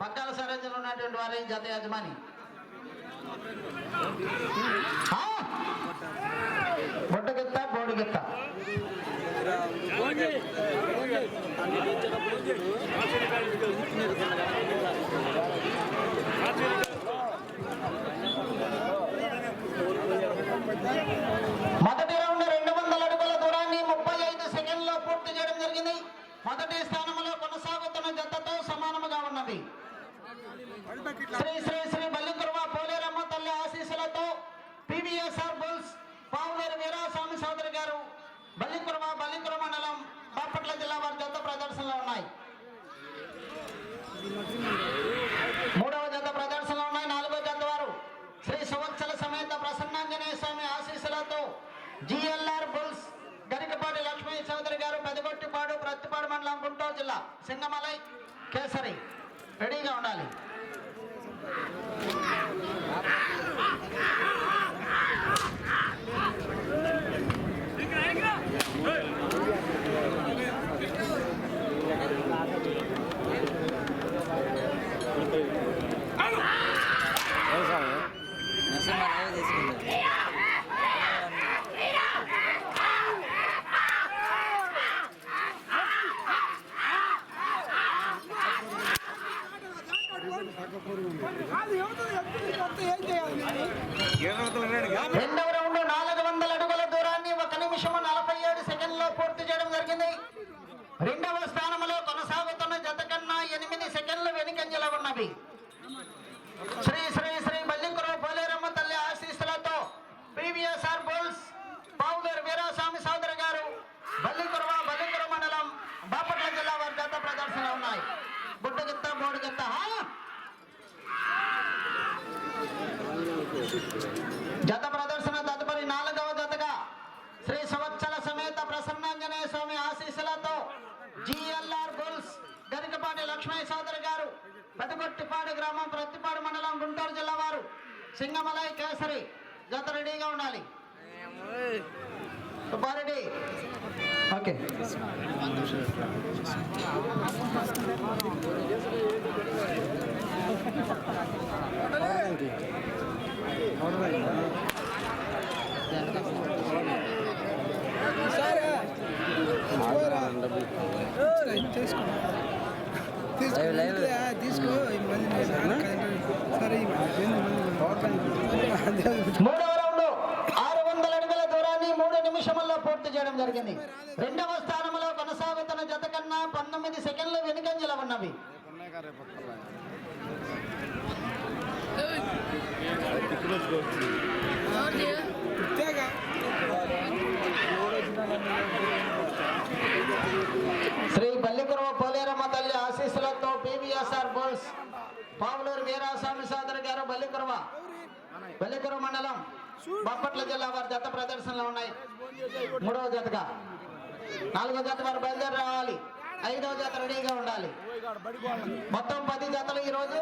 పక్కన సరేంజన్ ఉన్నటువంటి వారే జత యజమాని. బొట్టకెత్త బోడుకెత్త. జిఎల్ఆర్ బుల్స్ గరికపాటి లక్ష్మీ చౌదరి గారు పెదగొట్టిపాడు ప్రత్తిపాడు మండలం గుంటూరు జిల్లా సింగమలై కేసరి రెడీగా ఉండాలి నరసింహ లైవ్ తీసుకుంది రెండవ రౌండ్ నాలుగు వందల అడుగుల దూరాన్ని ఒక నిమిషం నలభై ఏడు సెకండ్లో పూర్తి చేయడం జరిగింది. రెండవ స్థానంలో కొనసాగుతున్న జత కన్నా ఎనిమిది సెకండ్లు వెనుకంజల ఉన్నవి శ్రీ శ్రీ శ్రీ బల్లింకురావు పోలేరమ్మ తల్లి ఆశీస్సులతో పివిఎస్ఆర్ బుల్స్ పావులేరు వీరాస్వామి సోదరి గారు బల్లికురవ బల్లికుర మండలం బాపట్ల జిల్లా వారి జత ప్రదర్శనలో ఉన్నాయి బుడ్డగిత్త బోడిగిత్త హా? జత ప్రదర్శన తదుపరి నాలుగవ జతగా శ్రీ సంవత్సర సమేత ప్రసన్నాంజనేయ స్వామి ఆశీస్సులతో జిఎల్ఆర్ బుల్స్ గరికపాటి లక్ష్మీ సోదరి గారు పెదగొట్టిపాడు గ్రామం ప్రత్తిపాడు మండలం గుంటూరు జిల్లా వారు సింగమలై కేసరి జత రెడీగా ఉండాలి సుబ్బారెడ్డి ఓకే లైవ్ లైవ్ తీసుకో సరే మూడవ రౌండ్. ఆరు వందల అడుగుల దూరాన్ని మూడు నిమిషముల్లో పూర్తి చేయడం జరిగింది. రెండవ స్థానంలో కొనసాగుతున్న జత కన్నా పంతొమ్మిది సెకండ్లు వెనుకంజల ఉన్నవి. శ్రీ బల్లికురవ పోలేరమ్మ తల్లి ఆశీస్సులతో పివిఎస్ఆర్ పావులూరు వీరాస్వామి సోదరి గారు బల్లికురవ. బల్లికురవ మండలం బాపట్ల జిల్లా వారి జత ప్రదర్శనలో ఉన్నాయి. మూడవ జతగా. నాలుగో జత వారు బయలుదేరి రావాలి. ఐదవ జత రెడీగా ఉండాలి. మొత్తం పది జతలు ఈరోజు.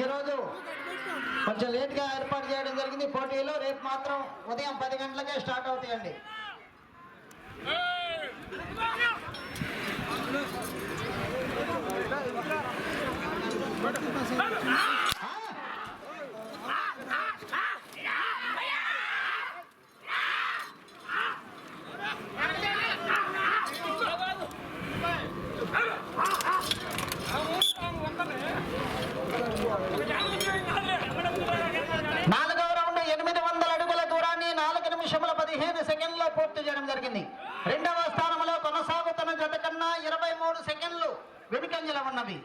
ఈరోజు కొంచెం లేట్గా ఏర్పాటు చేయడం జరిగింది. పోటీలు రేపు మాత్రం ఉదయం పది గంటలకే స్టార్ట్ అవుతాయండి. నాలుగవ రౌండ్ ఎనిమిది వందల అడుగుల దూరాన్ని నాలుగు నిమిషముల పదిహేను సెకండ్లో పూర్తి చేయడం జరిగింది. రెండవ స్థానంలో కొనసాగుతున్న జత కన్నా ఇరవై మూడు సెకండ్లు వెనుకంజల ఉన్నవి.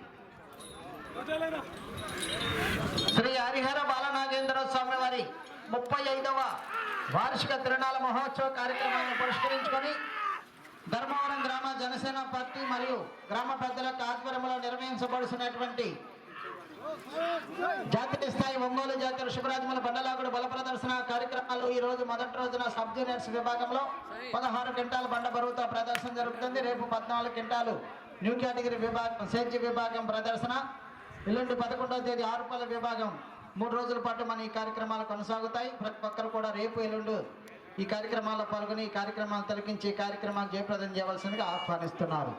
శ్రీ హరిహర బాలనాగేంద్ర స్వామి వారి ముప్పై ఐదవ వార్షిక తిరునాళ మహోత్సవ కార్యక్రమాన్ని పురస్కరించుకొని ధర్మవరం గ్రామ జనసేన పార్టీ మరియు గ్రామ పెద్దలకు ఆధ్వర్యంలో నిర్వహించబడుతున్నటువంటి జాతీయ స్థాయి ఒంగోలు జాతీయ శుభరాజముల బండలాగుడు బల ప్రదర్శన కార్యక్రమాలు ఈ రోజు మొదటి రోజున సబ్ జూనియర్స్ విభాగంలో పదహారు కింటాలు బండ బరువుతో ప్రదర్శన జరుగుతుంది. రేపు పద్నాలుగు క్వింటాలు న్యూ కేటగిరీ విభాగం సేద్య విభాగం ప్రదర్శన. ఇల్లుండి పదకొండవ తేదీ ఆరుపల్ల విభాగం. మూడు రోజుల పాటు మన ఈ కార్యక్రమాలు కొనసాగుతాయి. ప్రతి ఒక్కరు కూడా రేపు ఎల్లుండు ఈ కార్యక్రమాల్లో పాల్గొని ఈ కార్యక్రమాలు తొలగించి కార్యక్రమాలు జయప్రదం చేయవలసిందిగా ఆహ్వానిస్తున్నారు.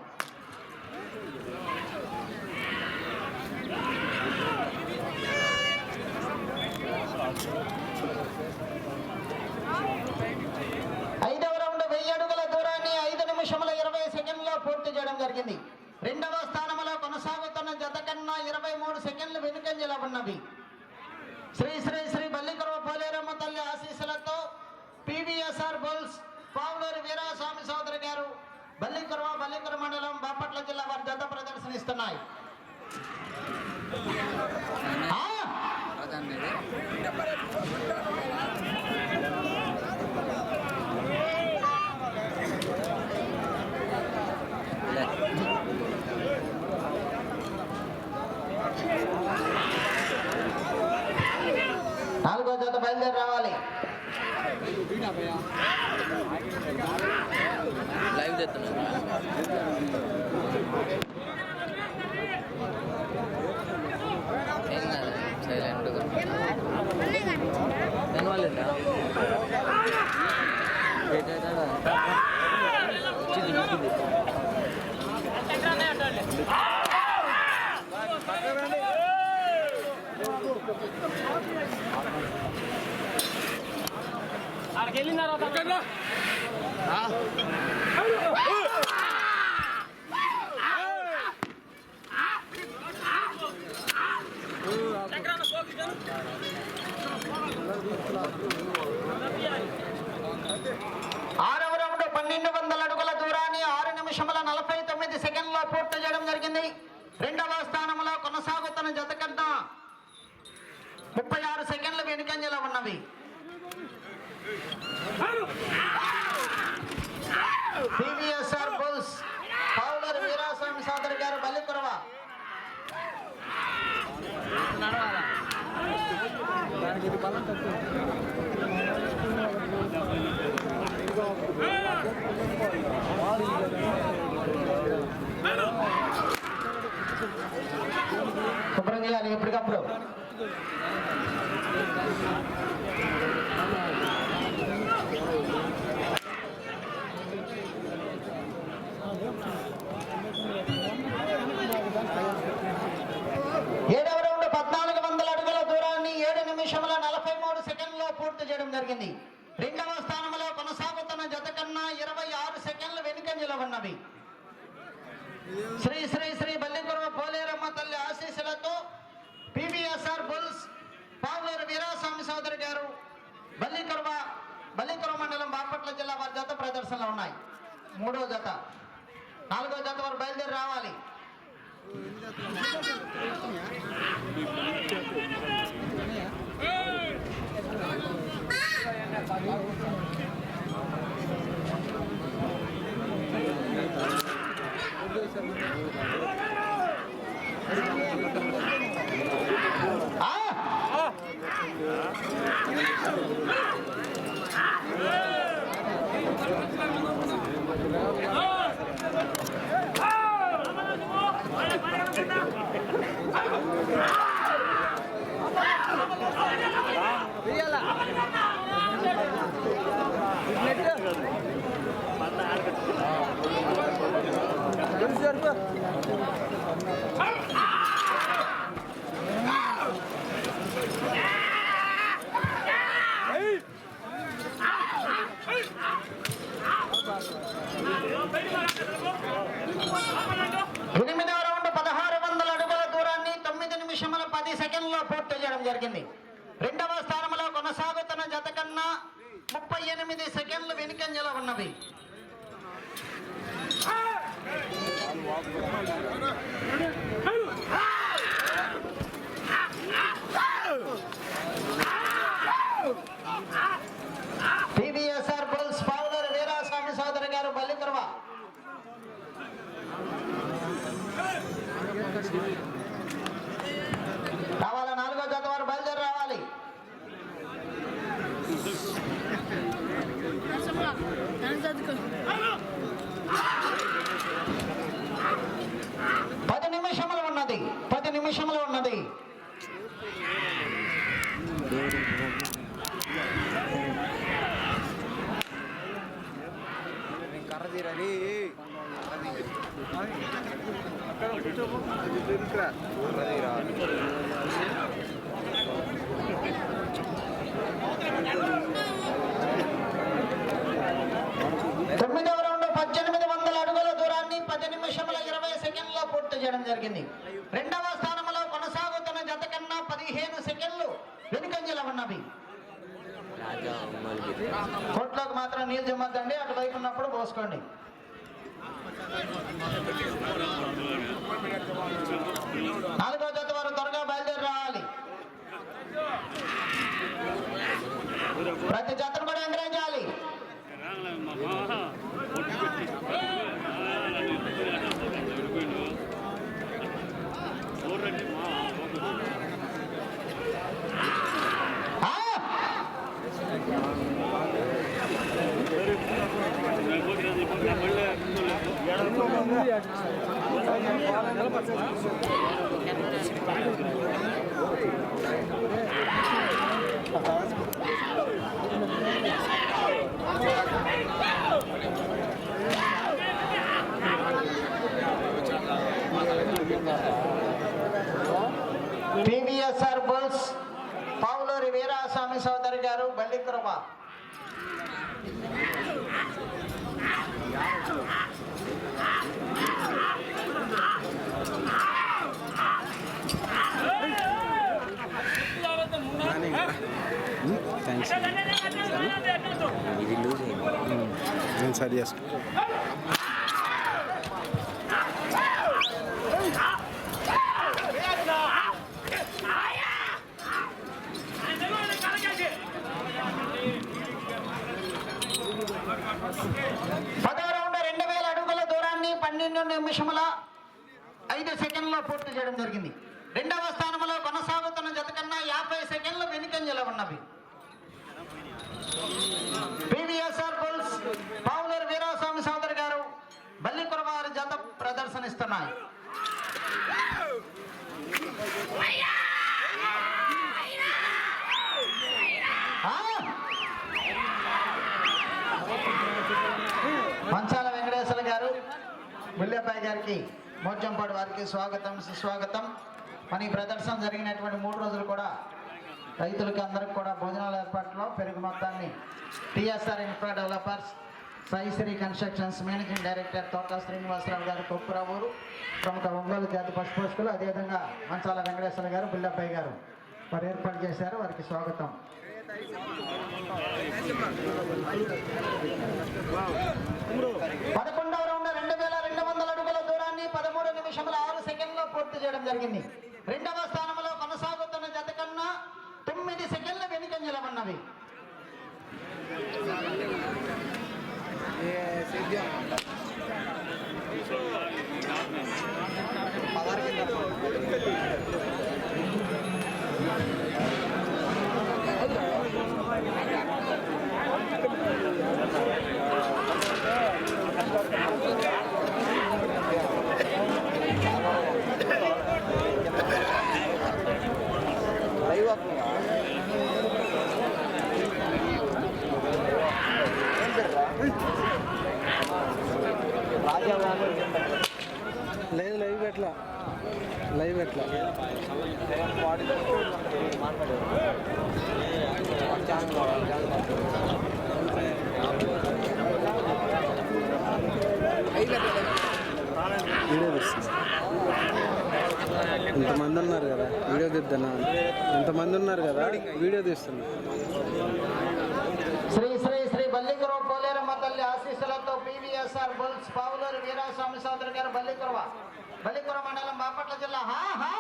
Thank you. జరిగింది. రెండవ స్థానంలో కొనసాగుతున్న జత కన్నా ఇరవై మూడు సెకండ్లు వెనుకంజల ఉన్నవి. శ్రీ శ్రీ శ్రీ బల్లికురవ పోలేరమ్మ తల్లి ఆశీస్సులతో పివిఎస్ఆర్ బోల్స్ పావులూరి వీరాస్వామి సోదరి గారు బల్లికరవ బల్లికర మండలం బాపట్ల జిల్లా వారి జత ప్రదర్శనిస్తున్నాయి. వచ్చింది వచ్చింది ఆరవ రెండు వందల అడుగుల దూరాన్ని ఆరు నిమిషముల నలభై తొమ్మిది సెకండ్లో పూర్తి చేయడం జరిగింది. రెండవ స్థానంలో కొనసాగుతున్న జత కన్నా ముప్పై ఆరు సెకండ్లు వెనుకంజలో ఉన్నవి. పివిఎస్ఆర్ బుల్స్ పౌలర్ వీరాస్వామి సోదరి గారు బల్లికురవ. శుభ్రం చేయాలి ఎప్పటికప్పుడు. ఏడవ రౌండ్ పద్నాలుగు వందల అడుగుల దూరాన్ని ఏడు నిమిషముల నలభై మూడు సెకండ్లో పూర్తి చేయడం జరిగింది రెండవ స్థానంలో కొనసాగుతున్న జత కన్నా ఇరవై ఆరు సెకండ్లు వెనుకంజలో ఉన్నవి శ్రీ శ్రీ శ్రీ బల్లికురవ పోలేరమ్మ తల్లి ఆశీస్సులతో పివిఎస్ఆర్ బుల్స్ పావులూరు వీరాస్వామి సోదరి గారు బల్లికురవ బల్లికురవ మండలం బాపట్ల జిల్లా వారి జత ప్రదర్శనలో ఉన్నాయి. మూడో జత. నాలుగో జత వారు బయలుదేరి రావాలి. ఆ! 何? కర్ర తీరాలి తొమ్మిదవ రౌండ్ పద్దెనిమిది వందల అడుగుల దూరాన్ని పది నిమిషముల ఇరవై సెకండ్లో పూర్తి చేయడం జరిగింది రెండవ స్థానంలో కొనసాగుతున్న జత కన్నా పదిహేను సెకండ్లు వెనుక ఉన్నవి రాజా మల్గిరి కొట్లోకి మాత్రం నీళ్ళు జమ్మద్దండి అటువైపు ఉన్నప్పుడు పోసుకోండి నాలుగో జత వారు త్వరగా బయలుదేరి రావాలి ప్రతి జతను కూడా ఎంకరేజ్ చేయాలి ఆ! పివిఎస్ఆర్ బుల్స్ పావులూరి వీరాస్వామి సోదరి గారు బల్లికురమ థ్యాంక్స్ ఇది లూజ్ అయింది నేను సరి చేసుకుంటాను పదో రౌండ్ రెండు వేల అడుగుల దూరాన్ని పన్నెండు నిమిషముల కూడా పూర్తి చేయడం జరిగింది. రెండవ స్థానంలో కొనసాగుతున్న జత కన్నా యాభై సెకండ్లు వెనుకంజలో ఉన్నవి. పివిఎస్ఆర్ బుల్స్ పావులూరు వీరాస్వామి సోదరి గారు బల్లి వారి జత ప్రదర్శనిస్తున్నాయి. మంచాల వెంకటేశ్వర గారు బుల్లెబ్బాయి గారికి మోర్జంపాడు వారికి స్వాగతం సుస్వాగతం. మన ఈ ప్రదర్శన జరిగినటువంటి మూడు రోజులు కూడా రైతులకి అందరికి కూడా భోజనాల ఏర్పాట్లో పెరుగు మొత్తాన్ని TSR infra developers Saisri constructions managing director Thota Srinivasarao garu Koppuravuru ప్రముఖ ఒంగోలు జాతి పశుపోషకులు అదేవిధంగా మంచాల వెంకటేశ్వర గారు బుల్లెబ్బాయి గారు వారు ఏర్పాటు చేశారు. వారికి స్వాగతం. పదకొండవ నిమిషముల ఆరు సెకండ్లో పూర్తి చేయడం జరిగింది. రెండవ స్థానంలో కొనసాగుతున్న జత కన్నా తొమ్మిది సెకండ్ల వెనుక నిలబడినవి. లేదు లైవ్ ఎట్లా? లైవ్ ఎట్లా? వీడియో తీస్తుంది ఇంతమంది ఉన్నారు కదా వీడియో తీద్దానా? ఇంతమంది ఉన్నారు కదా వీడియో తీస్తున్నా శ్రీ శ్రీ శ్రీ బల్లికురవ పోలేరమ్మ తల్లి ఆశీస్సులతో పివిఎస్ఆర్ బుల్స్ పావులూరు వీరాస్వామి సోదరు గారు బల్లికురవ. బల్లికుర మండలం బాపట్ల జిల్లా. హా హా.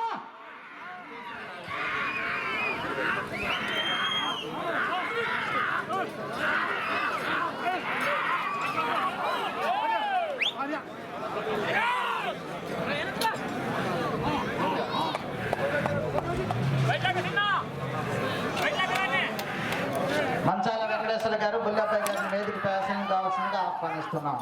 కావాల్సిందిగా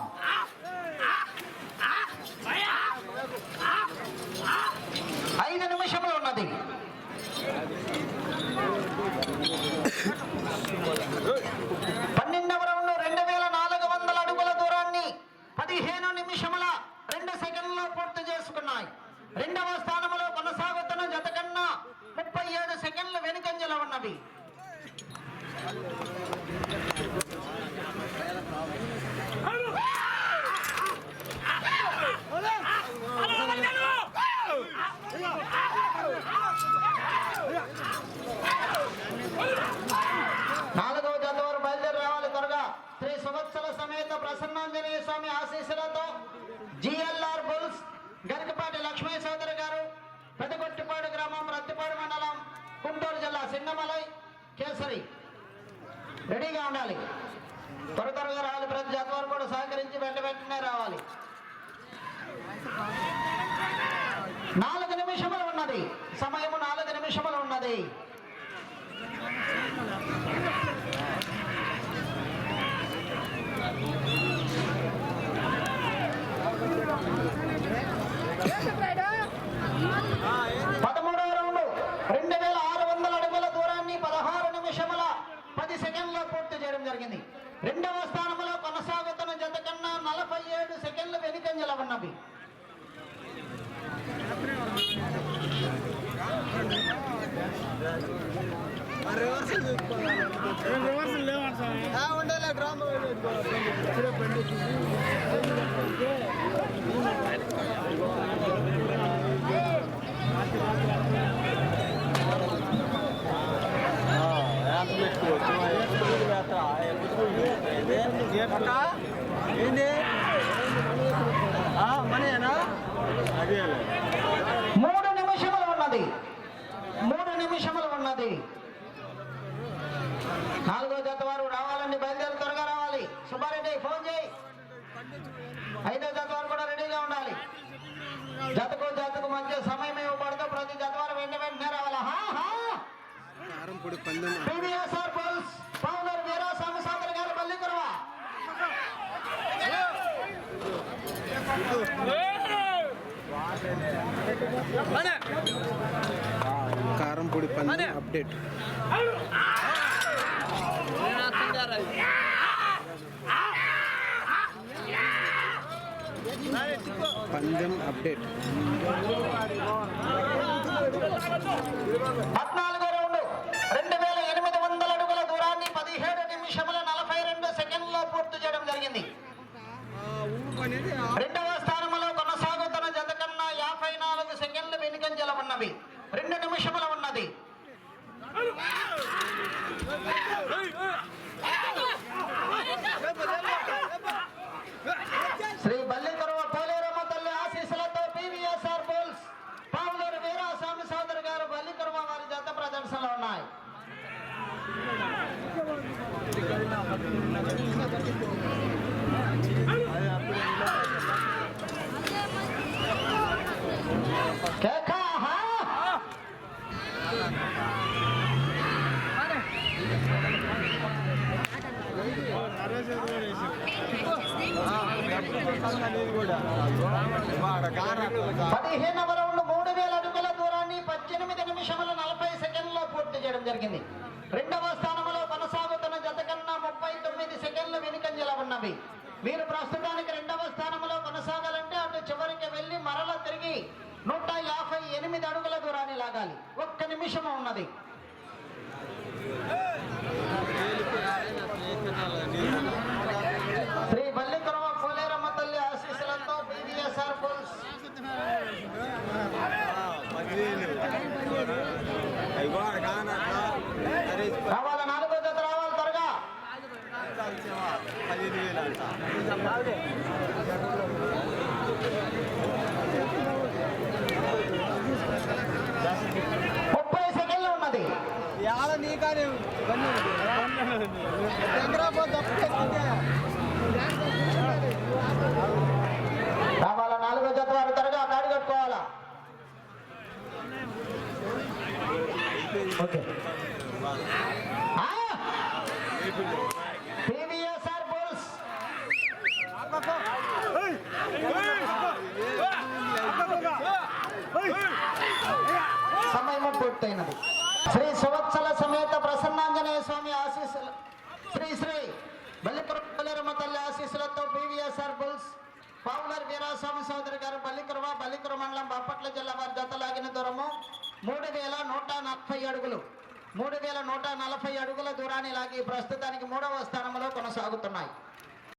ఎవరు కూడా సహకరించి వెంట వెంటనే రావాలి. నాలుగు నిమిషములు ఉన్నది. సమయము నాలుగు నిమిషములు ఉన్నది. పదమూడవ రౌండ్. రెండు వేల ఆరు వందల అడుగుల దూరాన్ని పదహారు నిమిషముల పది సెకండ్లో పూర్తి చేయడం జరిగింది. రెండవ స్థానంలో నలభై ఏడు సెకండ్ల వెనుకంజల ఉన్నవి. ఉండలే గ్రామ ఏంటి 变了。did কে పూర్తయినది. శ్రీ సువత్సల సమేత ప్రసన్నాంజనేయ స్వామి ఆశీస్సులు. శ్రీ శ్రీ బల్లికరమ్మ తల్లి ఆశీస్సులతో పివిఎస్ఆర్ బుల్స్ పావులర్ వీరాస్వామి సోదరి గారు బల్లికరుమ బల్లికరు మండలం బాపట్ల జిల్లా వారి జతలాగిన దూరము మూడు వేల నూట నలభై అడుగులు. మూడు వేల నూట నలభై అడుగుల దూరాన్ని లాగి ప్రస్తుతానికి మూడవ స్థానంలో కొనసాగుతున్నాయి.